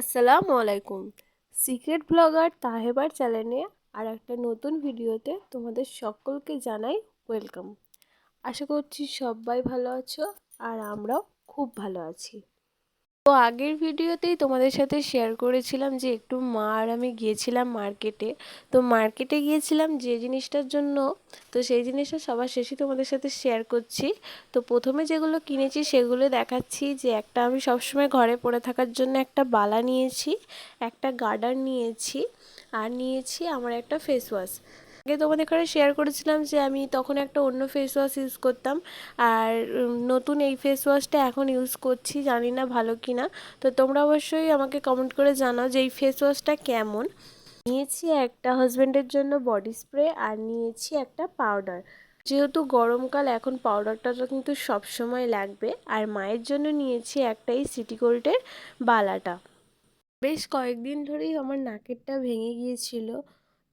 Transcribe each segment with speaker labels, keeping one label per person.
Speaker 1: আসসালামু আলাইকুম। Secret blogger তাহেবার চ্যানেলে আর একটা নতুন ভিডিওতে তোমাদের সকলকে জানাই ওয়েলকাম। আশা করছি সবাই ভালো আছো আর আমরাও খুব ভালো আছি। তো আগের ভিডিওতেই তোমাদের সাথে শেয়ার করেছিলাম যে একটু মা আর আমি গিয়েছিলাম মার্কেটে তো মার্কেটে গিয়েছিলাম যে জিনিসটার জন্য, তো সেই জিনিসটা সবার শেষে তোমাদের সাথে শেয়ার করছি। তো প্রথমে যেগুলো কিনেছি সেগুলো দেখাচ্ছি যে একটা আমি সবসময় ঘরে পড়ে থাকার জন্য একটা বালা নিয়েছি, একটা গার্ডার নিয়েছি, আর নিয়েছি আমার একটা ফেস ওয়াশ আগে তোমাদের এখানে শেয়ার করেছিলাম যে আমি তখন একটা অন্য ফেস ওয়াশ ইউজ করতাম। আর নতুন এই ফেস ওয়াশটা এখন ইউজ করছি, জানি না ভালো কি না তো তোমরা অবশ্যই আমাকে কমেন্ট করে জানাও যে এই ফেস ওয়াশটা কেমন। নিয়েছি একটা হাজব্যান্ডের জন্য বডি স্প্রে আর নিয়েছি একটা পাউডার যেহেতু গরমকাল, এখন পাউডারটা তো কিন্তু সবসময় লাগবে। আর মায়ের জন্য নিয়েছি একটাই সিটি গোল্ডের বালাটা। বেশ কয়েকদিন ধরেই আমার নাকেরটা ভেঙে গিয়েছিল।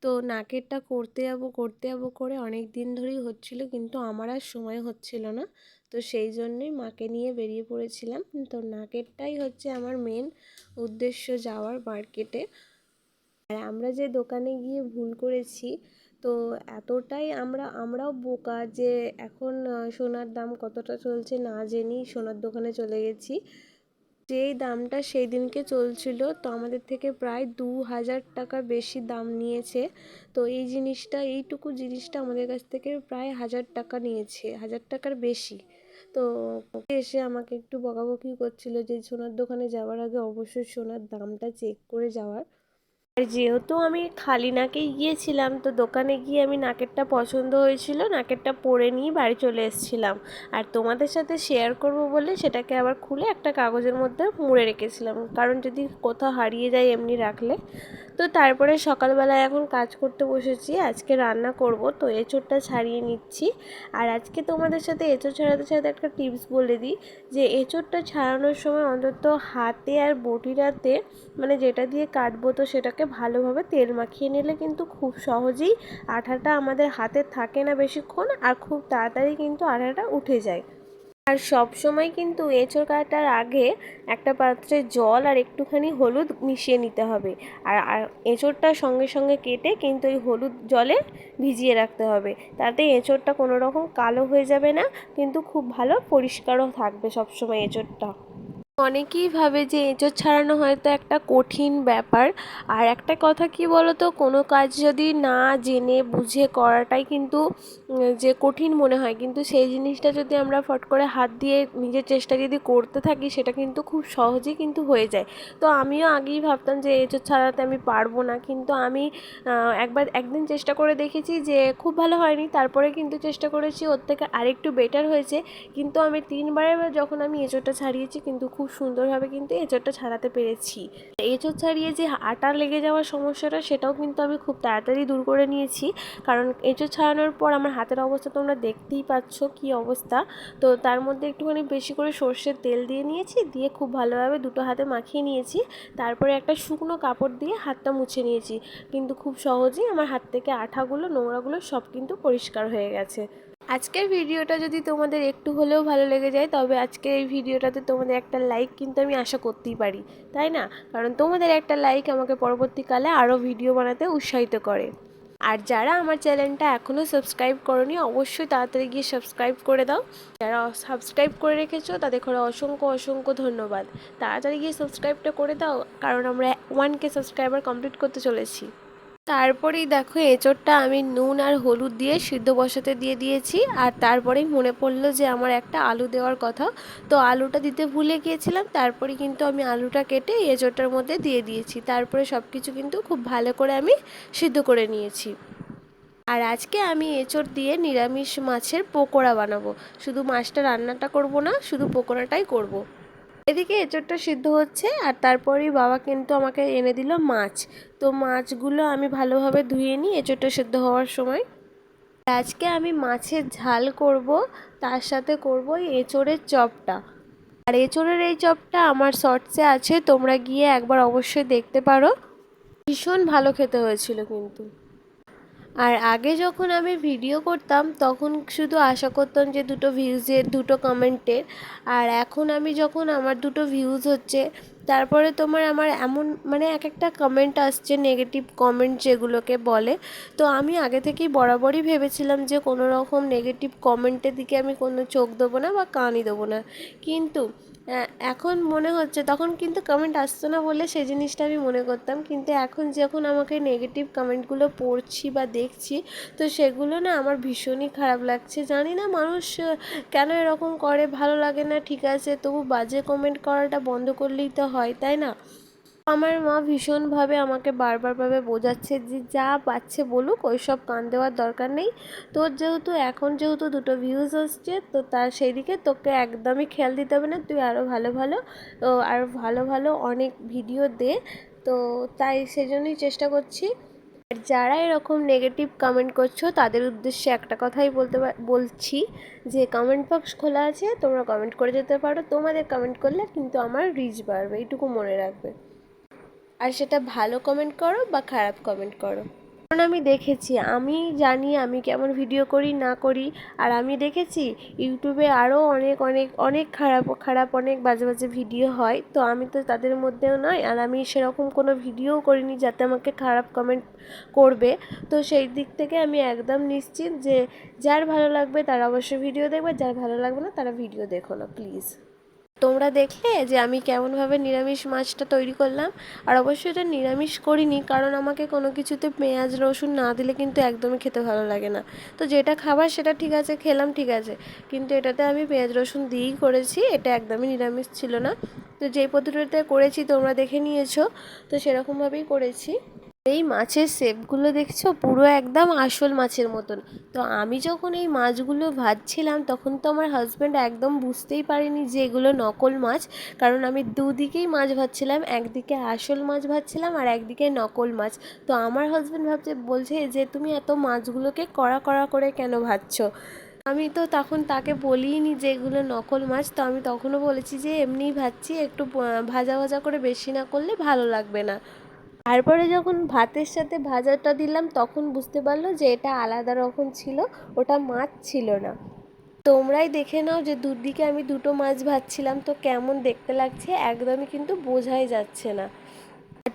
Speaker 1: তো নাকেরটা করতে যাব করতে যাব করে অনেক দিন ধরেই হচ্ছিল কিন্তু আমার আর সময় হচ্ছিল না। তো সেই জন্যই মাকে নিয়ে বেরিয়ে পড়েছিলাম। তো নাকেরটাই হচ্ছে আমার মেন উদ্দেশ্য যাওয়ার মার্কেটে আর আমরা যে দোকানে গিয়ে ভুল করেছি, তো এতটাই আমরা, আমরাও বোকা যে এখন সোনার দাম কতটা চলছে না জেনেই সোনার দোকানে চলে গেছি। যেই দামটা সেই দিনকে চলছিল, তো আমাদের থেকে প্রায় দু হাজার টাকা বেশি দাম নিয়েছে। তো এই জিনিসটা, এইটুকু জিনিসটা আমাদের কাছ থেকে প্রায় হাজার টাকা নিয়েছে, হাজার টাকার বেশি। তো এসে আমাকে একটু বকাবকি করছিল যে, সোনার দোকানে যাওয়ার আগে অবশ্যই সোনার দামটা চেক করে যাওয়ার। আর যেহেতু আমি খালি নাকেই গিয়েছিলাম, তো দোকানে গিয়ে আমি নাকেরটা পছন্দ হয়েছিল, নাকেরটা পরে নিয়ে বাড়ি চলে এসেছিলাম। আর তোমাদের সাথে শেয়ার করব বলে সেটাকে আবার খুলে একটা কাগজের মধ্যে মুড়ে রেখেছিলাম। কারণ যদি কোথাও হারিয়ে যায়, এমনি রাখলে। তো তারপরে সকালবেলায় এখন কাজ করতে বসেছি, আজকে রান্না করব, তো এঁচোড়টা ছাড়িয়ে নিচ্ছি। আর আজকে তোমাদের সাথে এঁচোড় ছাড়াতে ছাড়াতে একটা টিপস বলে দিই, যে এঁচোড়টা ছাড়ানোর সময় অন্তত হাতে আর বটিটাতে মানে যেটা দিয়ে কাটবো তো সেটাকে ভালোভাবে তেল মাখিয়ে নিলে কিন্তু খুব সহজেই আঠাটা আমাদের হাতে থাকে না বেশিক্ষণ, আর খুব তাড়াতাড়ি কিন্তু আঠাটা উঠে যায়। আর সব সময় কিন্তু এঁচোড় কাটার আগে একটা পাত্রে জল আর একটুখানি হলুদ মিশিয়ে নিতে হবে। আর এঁচোড়টা সঙ্গে সঙ্গে কেটে কিন্তু ওই হলুদ জলে ভিজিয়ে রাখতে হবে। তাতে এঁচোড়টা কোনো রকম কালো হয়ে যাবে না, কিন্তু খুব ভালো পরিষ্কারও থাকবে সব সময় এঁচোড়টা। অনেকেই ভাবে যে এঁচোড় ছাড়ানো হয়তো একটা কঠিন ব্যাপার। আর একটা কথা কি বলতো? কোনো কাজ যদি না জেনে বুঝে করাটাই কিন্তু যে কঠিন মনে হয়। কিন্তু সেই জিনিসটা যদি আমরা ফট করে হাত দিয়ে নিজের চেষ্টা যদি করতে থাকি, সেটা কিন্তু খুব সহজেই কিন্তু হয়ে যায়। তো আমিও আগেই ভাবতাম যে এঁচোড় ছাড়াতে আমি পারব না। কিন্তু আমি একবার একদিন চেষ্টা করে দেখেছি যে খুব ভালো হয়নি। তারপরে কিন্তু চেষ্টা করেছি, ওর থেকে আরেকটু বেটার হয়েছে। কিন্তু আমি তিনবারের যখন আমি এঁচোড়টা ছাড়িয়েছি, কিন্তু খুব খুব সুন্দরভাবে কিন্তু এঁচোড়টা ছাড়াতে পেরেছি। এঁচোড় ছাড়িয়ে যে আটা লেগে যাওয়ার সমস্যাটা, সেটাও কিন্তু আমি খুব তাড়াতাড়ি দূর করে নিয়েছি। কারণ এঁচোড় ছাড়ানোর পর আমার হাতের অবস্থা তোমরা দেখতেই পাচ্ছ কি অবস্থা। তো তার মধ্যে একটুখানি বেশি করে সর্ষের তেল দিয়ে নিয়েছি, দিয়ে খুব ভালোভাবে দুটো হাতে মাখিয়ে নিয়েছি। তারপরে একটা শুকনো কাপড় দিয়ে হাতটা মুছে নিয়েছি। কিন্তু খুব সহজেই আমার হাত থেকে আঠাগুলো, নোংরাগুলো সব কিন্তু পরিষ্কার হয়ে গেছে। আজকের ভিডিওটা যদি তোমাদের একটু হলেও ভালো লেগে যায়, তবে আজকের এই ভিডিওটাতে তোমাদের একটা লাইক কিন্তু আমি আশা করতেই পারি, তাই না? কারণ তোমাদের একটা লাইক আমাকে পরবর্তীকালে আরও ভিডিও বানাতে উৎসাহিত করে। আর যারা আমার চ্যানেলটা এখনও সাবস্ক্রাইব করনি, অবশ্যই তাড়াতাড়ি গিয়ে সাবস্ক্রাইব করে দাও। যারা সাবস্ক্রাইব করে রেখেছো, তাদের করে অসংখ্য অসংখ্য ধন্যবাদ। তাড়াতাড়ি গিয়ে সাবস্ক্রাইবটা করে দাও, কারণ আমরা ওয়ান কে সাবস্ক্রাইবার কমপ্লিট করতে চলেছি। তারপরেই দেখো এঁচোড়টা আমি নুন আর হলুদ দিয়ে সিদ্ধ বসাতে দিয়ে দিয়েছি। আর তারপরেই মনে পড়ল যে আমার একটা আলু দেওয়ার কথা। তো আলুটা দিতে ভুলে গিয়েছিলাম তারপরে কিন্তু আমি আলুটা কেটে এঁচোড়টার মধ্যে দিয়ে দিয়েছি। তারপরে সব কিছু কিন্তু খুব ভালো করে আমি সিদ্ধ করে নিয়েছি। আর আজকে আমি এঁচোড় দিয়ে নিরামিষ মাছের পকোড়া বানাবো। শুধু মাছটা রান্নাটা করব না, শুধু পকোড়াটাই করব। এদিকে এঁচোড়টা সিদ্ধ হচ্ছে আর তারপরেই বাবা কিন্তু আমাকে এনে দিল মাছ। তো মাছগুলো আমি ভালোভাবে ধুয়ে নিই এঁচোড়টা সিদ্ধ হওয়ার সময়। আজকে আমি মাছের ঝাল করব, তার সাথে করব এঁচোড়ের চপটা। আর এঁচোড়ের এই চপটা আমার শর্টসে আছে, তোমরা গিয়ে একবার অবশ্যই দেখতে পারো। ভীষণ ভালো খেতে হয়েছিল কিন্তু। আর আগে যখন আমি ভিডিও করতাম, তখন শুধু আশা করতাম যে দুটো ভিউজের দুটো কমেন্টের আর এখন আমি যখন আমার দুটো ভিউজ হচ্ছে, তারপরে তোমার আমার এমন মানে এক একটা কমেন্ট আসছে নেগেটিভ কমেন্ট যেগুলোকে বলে। তো আমি আগে থেকেই বরাবরই ভেবেছিলাম যে কোনো রকম নেগেটিভ কমেন্টের দিকে আমি কোনো চোখ দেবো না বা কানই দেবো না। কিন্তু এখন মনে হচ্ছে, তখন কিন্তু কমেন্ট আসতো না বলে সেই জিনিসটা আমি মনে করতাম। কিন্তু এখন যখন আমাকে নেগেটিভ কমেন্টগুলো পড়ছি বা দেখছি, তো সেগুলো না আমার ভীষণই খারাপ লাগছে। জানি না মানুষ কেন এরকম করে, ভালো লাগে না, ঠিক আছে, তবু বাজে কমেন্ট করাটা বন্ধ করলেই তো হয়, তাই না? আমার মা ভীষণভাবে আমাকে বারবারভাবে বোঝাচ্ছে যে যা পাচ্ছে বলুক ওই সব কান দেওয়ার দরকার নেই। তোর যেহেতু এখন যেহেতু দুটো ভিউজ আসছে, তো তার সেই দিকে তোকে একদমই খেয়াল দিতে হবে না। তুই আরও ভালো ভালো আরও ভালো ভালো অনেক ভিডিও দে। তো তাই সেজন্যই চেষ্টা করছি। আর যারা এরকম নেগেটিভ কমেন্ট করছ, তাদের উদ্দেশ্যে একটা কথাই বলতে বলছি যে কমেন্ট বক্স খোলা আছে, তোমরা কমেন্ট করে যেতে পারো। তোমাদের কমেন্ট করলে কিন্তু আমার রিচ বাড়বে, এইটুকু মনে রাখবে। আর সেটা ভালো কমেন্ট করো বা খারাপ কমেন্ট করো। কারণ আমি দেখেছি, আমি জানি আমি কেমন ভিডিও করি, না করি, আর আমি দেখেছি ইউটিউবে আরও অনেক অনেক অনেক খারাপ খারাপ, অনেক বাজে বাজে ভিডিও হয়, তো আমি তো তাদের মধ্যেও নয়, আর আমি সেরকম কোনো ভিডিওও করিনি যাতে আমাকে খারাপ কমেন্ট করবে। তো সেই দিক থেকে আমি একদম নিশ্চিত যে, যার ভালো লাগবে তারা অবশ্যই ভিডিও দেখবে, যার ভালো লাগবে না তারা ভিডিও দেখো না প্লিজ তোমরা দেখলে যে আমি কেমনভাবে নিরামিষ মাছটা তৈরি করলাম। আর অবশ্যই এটা নিরামিষ করিনি, কারণ আমাকে কোনো কিছুতে পেঁয়াজ, রসুন না দিলে কিন্তু একদমই খেতে ভালো লাগে না। তো যেটা খাবার সেটা ঠিক আছে, খেলাম ঠিক আছে। কিন্তু এটাতে আমি পেঁয়াজ, রসুন দিয়েই করেছি, এটা একদমই নিরামিষ ছিল না। তো যেই পদ্ধতিতে করেছি তোমরা দেখে নিয়েছো, তো সেরকমভাবেই করেছি। এই মাছের শেপগুলো দেখছ? পুরো একদম আসল মাছের মতন। তো আমি যখন এই মাছগুলো ভাজছিলাম, তখন তো আমার হাজব্যান্ড একদম বুঝতেই পারেনি যে এগুলো নকল মাছ। কারণ আমি দুদিকেই মাছ ভাজছিলাম, একদিকে আসল মাছ ভাজছিলাম আর একদিকে নকল মাছ। তো আমার হাজব্যান্ড ভাবছে, বলছে যে, তুমি এত মাছগুলোকে কড়া কড়া করে কেন ভাজছো? আমি তো তখন তাকে বলিনি যে এগুলো নকল মাছ। তো আমি তখনও বলেছি যে, এমনিই ভাজছি, একটু ভাজা ভাজা করে বেশি না করলে ভালো লাগবে না। তারপরে যখন ভাতের সাথে ভাজাটা দিলাম, তখন বুঝতে পারল যে এটা আলাদা রকম ছিল, ওটা মাছ ছিল না। তোমরাই দেখে নাও যে দুদিকে আমি দুটো মাছ ভাজছিলাম, তো কেমন দেখতে লাগছে, একদমই কিন্তু বোঝাই যাচ্ছে না।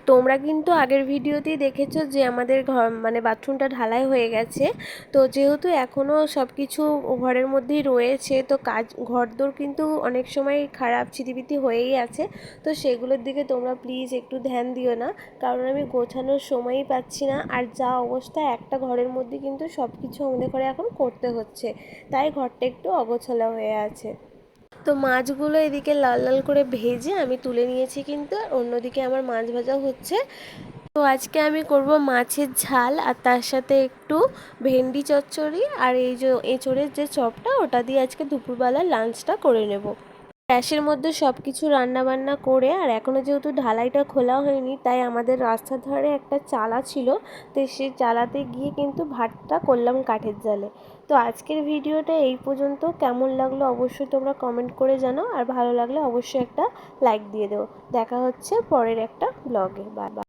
Speaker 1: তোমরা কিন্তু আগের ভিডিওতেই দেখেছ যে আমাদের ঘর মানে বাথরুমটা ঢালাই হয়ে গেছে। তো যেহেতু এখনও সব কিছু ঘরের মধ্যেই রয়েছে, তো কাজ, ঘরদোর কিন্তু অনেক সময় খারাপ চিতিপিতি হয়েই আছে। তো সেগুলোর দিকে তোমরা প্লিজ একটু ধ্যান দিও না, কারণ আমি গোছানোর সময়ই পাচ্ছি না। আর যা অবস্থা, একটা ঘরের মধ্যে কিন্তু সব কিছু আমাদের ঘরে এখন করতে হচ্ছে। তাই ঘরটা একটু অগোছালো হয়ে আছে। তো মাছগুলো এদিকে লাল লাল করে ভেজে আমি তুলে নিয়েছি কিন্তু, আর অন্যদিকে আমার মাছ ভাজা হচ্ছে। তো আজকে আমি করব মাছের ঝাল আর তার সাথে একটু ভেন্ডি চচ্চড়ি আর এই যে এঁচড়ের যে চপটা, ওটা দিয়ে আজকে দুপুরবেলা লাঞ্চটা করে নেব। গ্যাসের মধ্যে সব কিছু রান্নাবান্না করে, আর এখনও যেহেতু ঢালাইটা খোলা হয়নি, তাই আমাদের রাস্তার ধারে একটা চালা ছিল, তো সেই চালাতে গিয়ে কিন্তু ভাতটা করলাম কাঠের জালে। তো আজকের ভিডিওটা এই পর্যন্ত। কেমন লাগল অবশ্যই তোমরা কমেন্ট করে জানো আর ভালো লাগলে অবশ্যই একটা লাইক দিয়ে দেবো দেখা হচ্ছে পরের একটা ব্লগে বাই